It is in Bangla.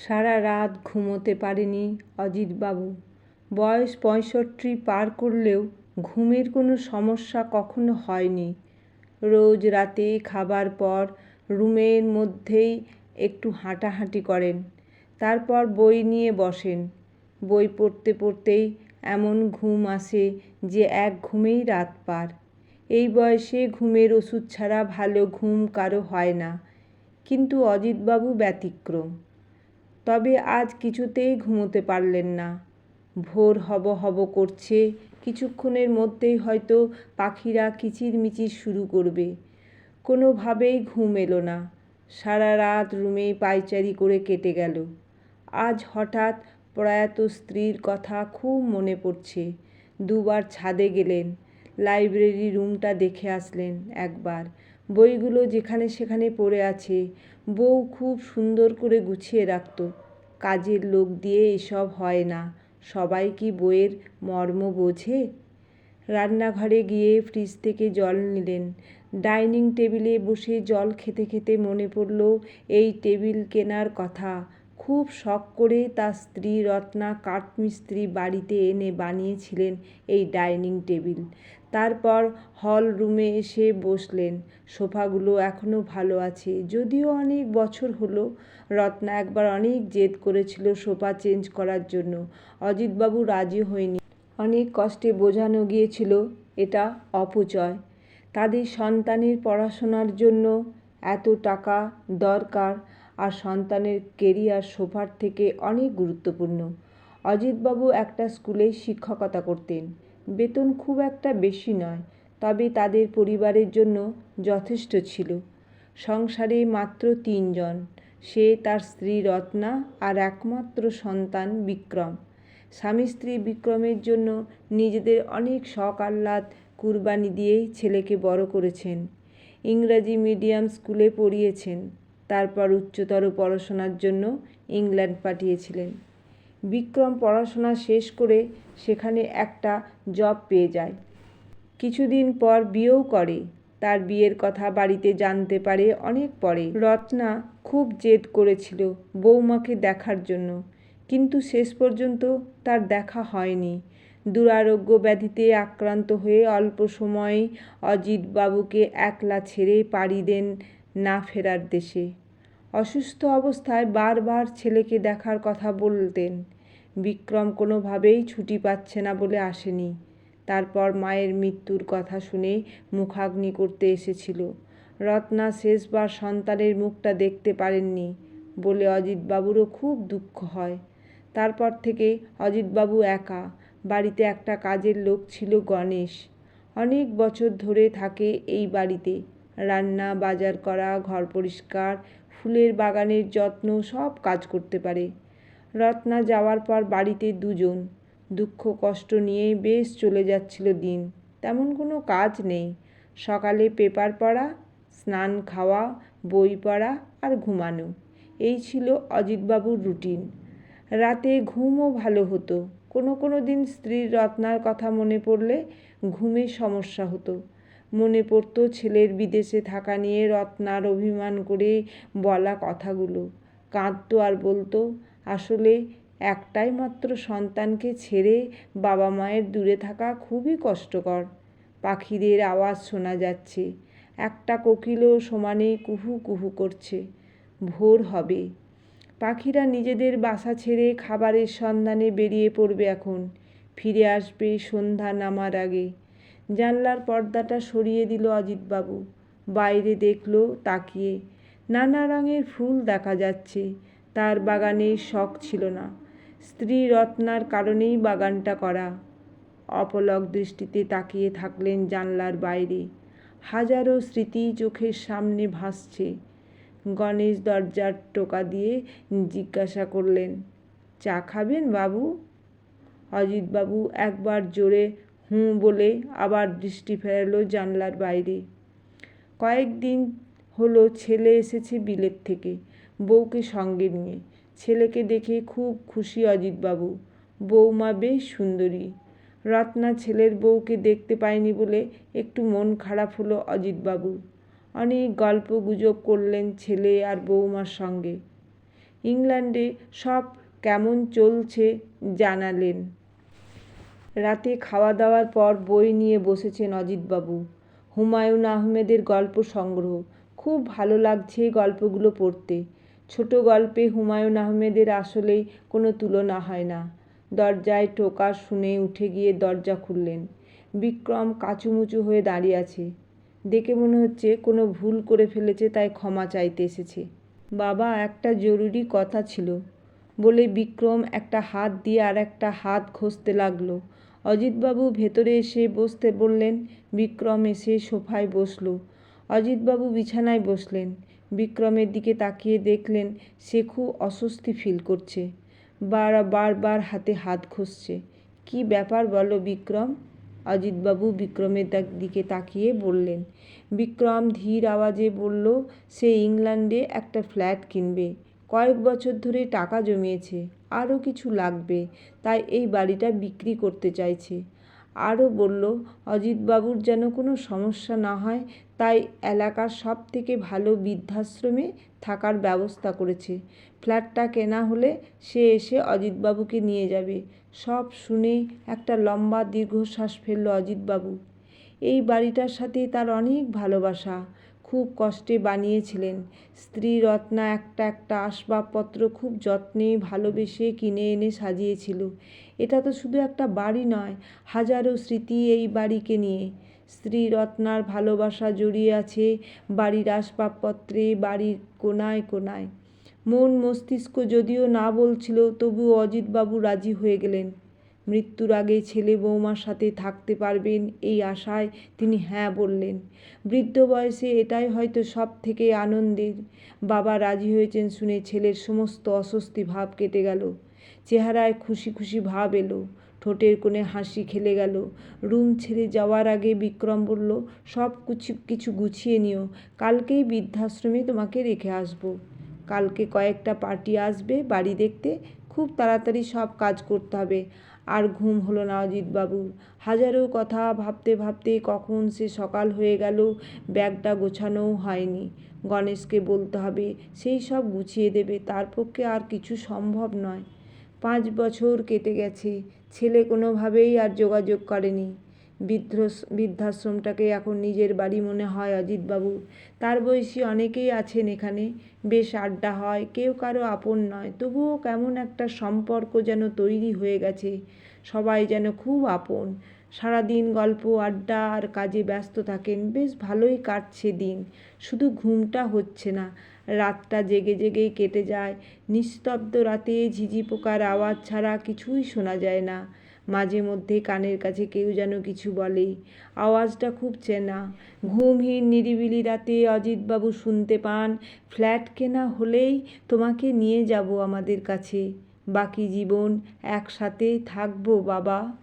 সারা রাত ঘুমোতে পারেনি অজিতবাবু। বয়স পঁয়ষট্টি পার করলেও ঘুমের কোনো সমস্যা কখনো হয়নি। রোজ রাতে খাবার পর রুমের মধ্যেই একটু হাঁটাহাঁটি করেন। তারপর বই নিয়ে বসেন। বই পড়তে পড়তেই এমন ঘুম আসে যে এক ঘুমেই রাত পার। এই বয়সে ঘুমের ওষুধ ছাড়া ভালো ঘুম কারও হয় না। কিন্তু অজিতবাবু ব্যতিক্রম। তবে আজ কিছুতেই ঘুমোতে পারলেন না। ভোর হব হব করছে, কিছুক্ষণের মধ্যেই হয়তো পাখিরা কিচিরমিচির শুরু করবে। কোনোভাবেই ঘুম এলো না। সারা রাত রুমে পায়চারি করে কেটে গেল। আজ হঠাৎ প্রয়াত স্ত্রীর কথা খুব মনে পড়ছে। দুবার ছাদে গেলেন, লাইব্রেরি রুমটা দেখে আসলেন একবার। বইগুলো যেখানে সেখানে পড়ে আছে, বউ খুব সুন্দর করে গুছিয়ে রাখত। কাজের লোক দিয়ে এসব হয় না, সবাই কি বইয়ের মর্ম বোঝে? রান্নাঘরে গিয়ে ফ্রিজ থেকে জল নিলেন। ডাইনিং টেবিলে বসে জল খেতে খেতে মনে পড়ল, এই টেবিল কেনার কথা। খুব শখ করে তার স্ত্রী রত্না কাঠমিস্ত্রি বাড়িতে এনে বানিয়েছিলেন এই ডাইনিং টেবিল। তারপর হল রুমে এসে বসলেন। সোফাগুলো এখনও ভালো আছে, যদিও অনেক বছর হলো। রত্না একবার অনেক জেদ করেছিল সোফা চেঞ্জ করার জন্য। অজিতবাবু রাজি হয়নি। অনেক কষ্টে বোঝানো গিয়েছিল, এটা অপচয়। তাদের সন্তানের পড়াশোনার জন্য এত টাকা দরকার। আর সন্তানের কেরিয়ার সোফার থেকে অনেক গুরুত্বপূর্ণ। অজিতবাবু একটা স্কুলে শিক্ষকতা করতেন। বেতন খুব একটা বেশি নয়, তবে তাদের পরিবারের জন্য যথেষ্ট ছিল। সংসারে মাত্র তিনজন, সে তার স্ত্রী রত্না আর একমাত্র সন্তান বিক্রম। স্বামী স্ত্রী বিক্রমের জন্য নিজেদের অনেক শখ আহ্লাদ কুরবানি দিয়েই ছেলেকে বড় করেছেন। ইংরাজি মিডিয়াম স্কুলে পড়িয়েছেন। তারপর উচ্চতর পড়াশোনার জন্য ইংল্যান্ড পাঠিয়েছিলেন। বিক্রম পড়াশোনা শেষ করে সেখানে একটা জব পেয়ে যায়। কিছুদিন পর বিয়েও করে। তার বিয়ের কথা বাড়িতে জানতে পারে অনেক পরে। রত্না খুব জেদ করেছিল বৌমাকে দেখার জন্য। কিন্তু শেষ পর্যন্ত তার দেখা হয়নি। দুরারোগ্য ব্যাধিতে আক্রান্ত হয়ে অল্প সময়েই অজিতবাবুকে একলা ছেড়ে পাড়ি দেন না ফেরার দেশে। অসুস্থ অবস্থায় বারবার ছেলেকে দেখার কথা বলতেন। বিক্রম কোনোভাবেই ছুটি পাচ্ছে না বলে আসেনি। তারপর মায়ের মৃত্যুর কথা শুনে মুখাগ্নি করতে এসেছিল। রত্না শেষবার সন্তানের মুখটা দেখতে পারেননি বলে অজিতবাবুরও খুব দুঃখ হয়। তারপর থেকে অজিতবাবু একা, বাড়িতে একটা কাজের লোক ছিল গণেশ। অনেক বছর ধরে থাকে এই বাড়িতে। রান্না, বাজার করা, ঘর পরিষ্কার, ফুলের বাগানের যত্ন, সব কাজ করতে পারে। রত্না যাওয়ার পর বাড়িতে দুজন। দুঃখ, কষ্ট নিয়ে বেশ চলে যাচ্ছিল দিন। তেমন কোনো কাজ নেই। সকালে পেপার পড়া, স্নান খাওয়া, বই পড়া আর ঘুমানো। এই ছিল অজিতবাবুর রুটিন। রাতে ঘুমও ভালো হতো। কোনো কোনো দিন স্ত্রীর রত্নার কথা মনে পড়লে ঘুমের সমস্যা হতো। মনে পড়তো ছেলের বিদেশে থাকা নিয়ে রত্নার অভিমান করে বলা কথাগুলো। কাঁদতো আর বলতো, আসলে একটাই মাত্র সন্তানকে ছেড়ে বাবা মায়ের দূরে থাকা খুবই কষ্টকর। পাখিদের আওয়াজ শোনা যাচ্ছে, একটা কোকিলও সমানে কুহু কুহু করছে, ভোর হবে। পাখিরা নিজেদের বাসা ছেড়ে খাবারের সন্ধানে বেরিয়ে পড়বে এখন, ফিরে আসবে সন্ধ্যা নামার আগে। জানলার পর্দাটা সরিয়ে দিল অজিতবাবু। বাইরে দেখল, তাকিয়ে। নানা রঙের ফুল দেখা যাচ্ছে, তার বাগানে শখ ছিল না। স্ত্রী রত্নার কারণেই বাগানটা করা। অপলক দৃষ্টিতে তাকিয়ে থাকলেন জানলার বাইরে। হাজারো স্মৃতি চোখের সামনে ভাসছে। গণেশ দরজার টোকা দিয়ে জিজ্ঞাসা করলেন, চা খাবেন বাবু? অজিতবাবু একবার জোরে হুঁ বলে আবার দৃষ্টি ফেরালো জানলার বাইরে। কয়েকদিন হলো ছেলে এসেছে বিলেত থেকে, বউকে সঙ্গে নিয়ে। ছেলেকে দেখে খুব খুশি অজিতবাবু। বৌমা বেশ সুন্দরী। রত্না ছেলের বউকে দেখতে পায়নি বলে একটু মন খারাপ হলো অজিতবাবুর অনেক গল্প গুজব করলেন ছেলে আর বৌমার সঙ্গে। ইংল্যান্ডে সব কেমন চলছে জানালেন। রাতে খাওয়া দাওয়ার পর বই নিয়ে বসেছেন অজিতবাবু। হুমায়ুন আহমেদের গল্প সংগ্রহ। খুব ভালো লাগছে গল্পগুলো পড়তে। ছোট গল্পে হুমায়ুন আহমেদের আসলেই কোনো তুলনা হয় না। দরজায় টোকা শুনে উঠে গিয়ে দরজা খুললেন। বিক্রম কাচুমুচু হয়ে দাঁড়িয়ে আছে। দেখে মনে হচ্ছে কোনো ভুল করে ফেলেছে তাই ক্ষমা চাইতে এসেছে। বাবা, একটা জরুরি কথা ছিল। বলে বিক্রম একটা হাত দিয়ে আর একটা হাত ঘষতে লাগল। অজিতবাবু ভেতরে এসে বসতে বললেন, বিক্রম এসে সোফায় বসল। অজিতবাবু বিছানায় বসলেন। বিক্রমের দিকে তাকিয়ে দেখলেন, সে খুব অস্বস্তি ফিল করছে। বার বারবার হাতে হাত ঘষছে। কি ব্যাপার বলো বিক্রম? অজিতবাবু বিক্রমের দিকে তাকিয়ে বললেন। বিক্রম ধীর আওয়াজে বলল, সে ইংল্যান্ডে একটা ফ্ল্যাট কিনবে। কয়েক বছর ধরে টাকা জমিয়েছে, আরও কিছু লাগবে, তাই এই বাড়িটা বিক্রি করতে চাইছে। আরও বলল, অজিতবাবুর যেন কোনো সমস্যা না হয়, তাই এলাকার সব থেকে ভালো বৃদ্ধাশ্রমে থাকার ব্যবস্থা করেছে। ফ্ল্যাটটা কেনা হলে সে এসে অজিতবাবুকে নিয়ে যাবে সব শুনে একটা লম্বা দীর্ঘশ্বাস ফেলল অজিতবাবু। এই বাড়িটার সাথে তার অনেক ভালোবাসা। খুব কষ্টে বানিয়েছিলেন। স্ত্রী রত্না একটা একটা আসবাবপত্র খুব যত্নে ভালোবেসে কিনে এনে সাজিয়েছিল। এটা তো শুধু একটা বাড়ি নয়, হাজারো স্মৃতি এই বাড়িকে নিয়ে। স্ত্রী রত্নার ভালোবাসা জড়িয়ে আছে বাড়ির আসবাবপত্রে, বাড়ির কোনায় কোনায় মন মস্তিষ্ক যদিও না বলছিল তবু অজিতবাবু রাজি হয়ে গেলেন। মৃত্যুর আগে ছেলে বৌমার সাথে থাকতে পারবেন এই আশায় তিনি হ্যাঁ বললেন। বৃদ্ধ বয়সে এটাই হয়তো সব থেকে আনন্দের। বাবা রাজি হয়েছেন শুনে ছেলের সমস্ত অস্বস্তি ভাব কেটে গেল। চেহারায় খুশি খুশি ভাব এলো। ঠোঁটের কোণে হাসি খেলে গেল। রুম ছেড়ে যাওয়ার আগে বিক্রম বলল, সব কিছু কিছু গুছিয়ে নিও। কালকেই বৃদ্ধাশ্রমে তোমাকে রেখে আসব। কালকে কয়েকটা পার্টি আসবে বাড়ি দেখতে। খুব তাড়াতাড়ি সব কাজ করতে হবে। আর ঘুম হলো না অজিতবাবুর হাজারো কথা ভাবতে ভাবতে কখন সে সকাল হয়ে গেল, ব্যাগটা গোছানোও হয়নি। গণেশকে বলতে হবে, সেই সব গুছিয়ে দেবে, তার পক্ষে আর কিছু সম্ভব নয়। পাঁচ বছর কেটে গেছে, ছেলে কোনোভাবেই আর যোগাযোগ করেনি। বৃদ্ধ বৃদ্ধাশ্রমটাকে এখন নিজের বাড়ি মনে হয় অজিতবাবুর। তার বয়সী অনেকেই আছেন এখানে। বেশ আড্ডা হয়, কেউ কারও আপন নয়। তবুও কেমন একটা সম্পর্ক যেন তৈরি হয়ে গেছে। সবাই যেন খুব আপন। সারাদিন গল্প, আড্ডা আর কাজে ব্যস্ত থাকেন। বেশ ভালোই কাটছে দিন। শুধু ঘুমটা হচ্ছে না। রাতটা জেগে জেগেই কেটে যায়। নিস্তব্ধ রাতে ঝিঝি পোকার আওয়াজ ছাড়া কিছুই শোনা যায় না। মাঝে মধ্যে কানের কাছে কেউ যেন কিছু বলে। আওয়াজটা খুব চেনা। ঘুমহীন, নিরিবিলি রাতে অজিতবাবু শুনতে পান, ফ্ল্যাট কেনা হলেই তোমাকে নিয়ে যাব আমাদের কাছে। বাকি জীবন একসাথে থাকব, বাবা।